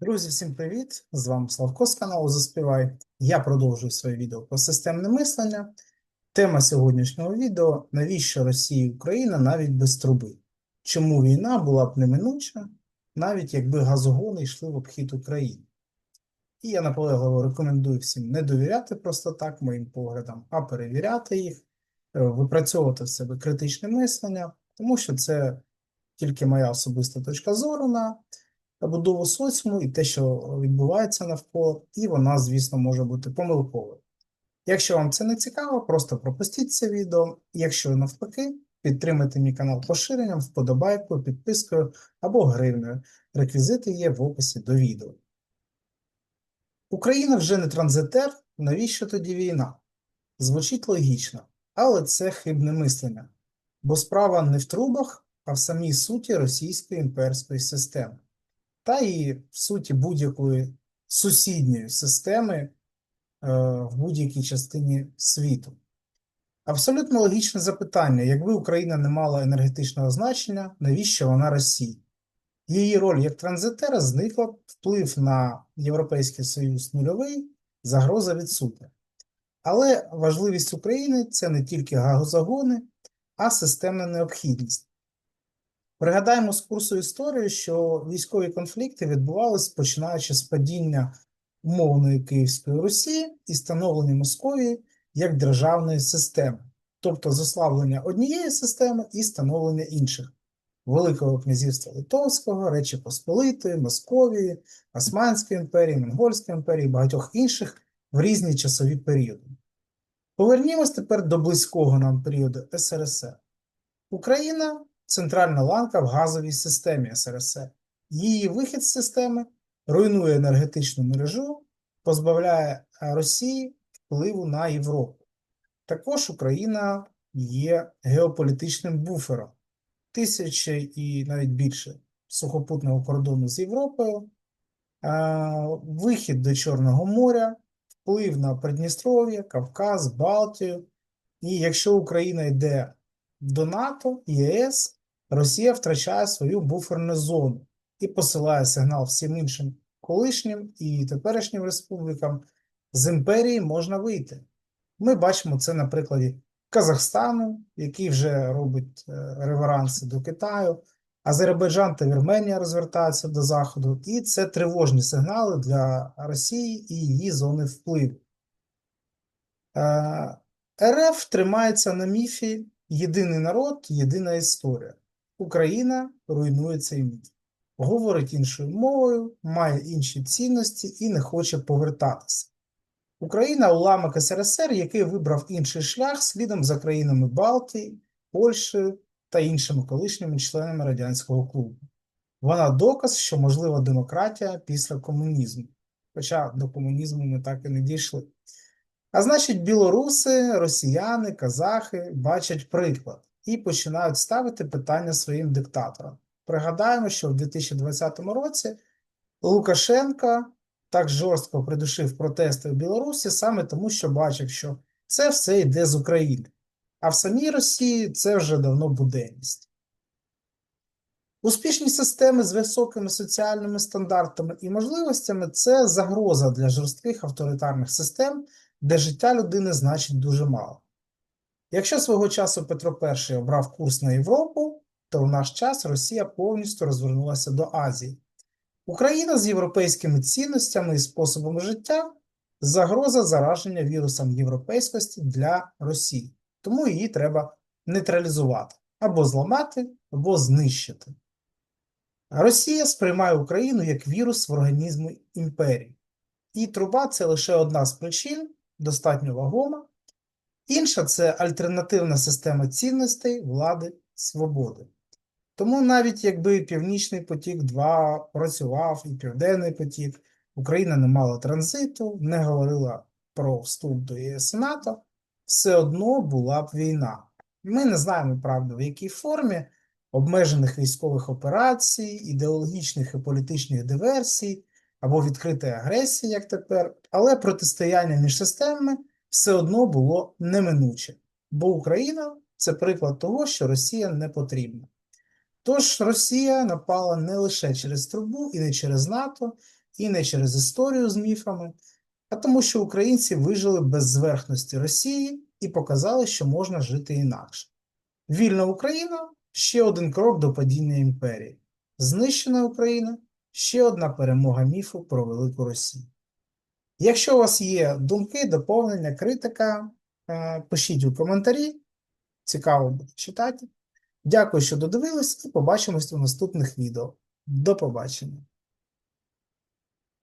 Друзі, всім привіт! З вами Славко з каналу Заспівай. Я продовжую своє відео про системне мислення. Тема сьогоднішнього відео: навіщо Росія і Україна навіть без труби? Чому війна була б неминуча, навіть якби газогони йшли в обхід України? І я наполегливо рекомендую всім не довіряти просто так моїм поглядам, а перевіряти їх, е, випрацьовувати в себе критичне мислення, тому що це тільки моя особиста точка зору на будову соціуму і те, що відбувається навколо, і вона, звісно, може бути помилковою. Якщо вам це не цікаво, просто пропустіть це відео. Якщо навпаки, підтримайте мій канал поширенням, вподобайкою, підпискою або гривнею. Реквізити є в описі до відео. Україна вже не транзитер, навіщо тоді війна? Звучить логічно, але це хибне мислення, бо справа не в трубах, а в самій суті російської імперської системи та і в суті будь-якої сусідньої системи е, в будь-якій частині світу. Абсолютно логічне запитання: якби Україна не мала енергетичного значення, навіщо вона Росії? Її роль як транзитера зникла, вплив на Європейський Союз нульовий, загроза відсутня. Але важливість України це не тільки газогони, а системна необхідність. Пригадаємо з курсу історії, що військові конфлікти відбувалися починаючи з падіння умовної Київської Русі і становлення Московії як державної системи, тобто заслаблення однієї системи і становлення інших Великого князівства Литовського, Речі Посполитої, Московії, Османської імперії, Монгольської імперії багатьох інших в різні часові періоди. Повернімось тепер до близького нам періоду СРСР. Україна центральна ланка в газовій системі СРСР. Її вихід з системи руйнує енергетичну мережу, позбавляє Росії впливу на Європу. Також Україна є геополітичним буфером, тисячі і навіть більше сухопутного кордону з Європою, вихід до Чорного моря, вплив на Придністров'я, Кавказ, Балтію. І якщо Україна йде до НАТО, ЄС, Росія втрачає свою буферну зону і посилає сигнал всім іншим колишнім і теперішнім республікам. З імперії можна вийти. Ми бачимо це на прикладі Казахстану, який вже робить е, реверанси до Китаю, Азербайджан та Вірменія розвертаються до Заходу, і це тривожні сигнали для Росії і її зони впливу. Е, РФ тримається на міфі єдиний народ, єдина історія. Україна руйнує цей міф, говорить іншою мовою, має інші цінності і не хоче повертатися. Україна уламок СРСР, який вибрав інший шлях слідом за країнами Балтії, Польщею та іншими колишніми членами Радянського клубу. Вона доказ, що можлива демократія після комунізму. Хоча до комунізму ми так і не дійшли. А значить, білоруси, росіяни, казахи бачать приклад і починають ставити питання своїм диктаторам. Пригадаємо, що в 2020 році Лукашенко так жорстко придушив протести в Білорусі саме тому, що бачив, що це все йде з України. А в самій Росії це вже давно буденність. Успішні системи з високими соціальними стандартами і можливостями це загроза для жорстких авторитарних систем, де життя людини значить дуже мало. Якщо свого часу Петро І обрав курс на Європу, то в наш час Росія повністю розвернулася до Азії. Україна з європейськими цінностями і способом життя загроза зараження вірусом європейськості для Росії, тому її треба нейтралізувати або зламати, або знищити. Росія сприймає Україну як вірус в організмі імперії, і труба це лише одна з причин, достатньо вагома, Інша це альтернативна система цінностей, влади, свободи. Тому навіть якби Північний потік 2 працював і Південний потік, Україна не мала транзиту, не говорила про вступ до ЄС НАТО, все одно була б війна. Ми не знаємо, правда, в якій формі обмежених військових операцій, ідеологічних і політичних диверсій або відкритої агресії, як тепер, але протистояння між системами все одно було неминуче, бо Україна це приклад того, що Росія не потрібна. Тож Росія напала не лише через трубу і не через НАТО, і не через історію з міфами, а тому, що українці вижили без зверхності Росії і показали, що можна жити інакше. Вільна Україна ще один крок до падіння імперії. Знищена Україна ще одна перемога міфу про велику Росію. Якщо у вас є думки, доповнення, критика, е, пишіть у коментарі. Цікаво буде читати. Дякую, що додивились, і побачимось у наступних відео. До побачення!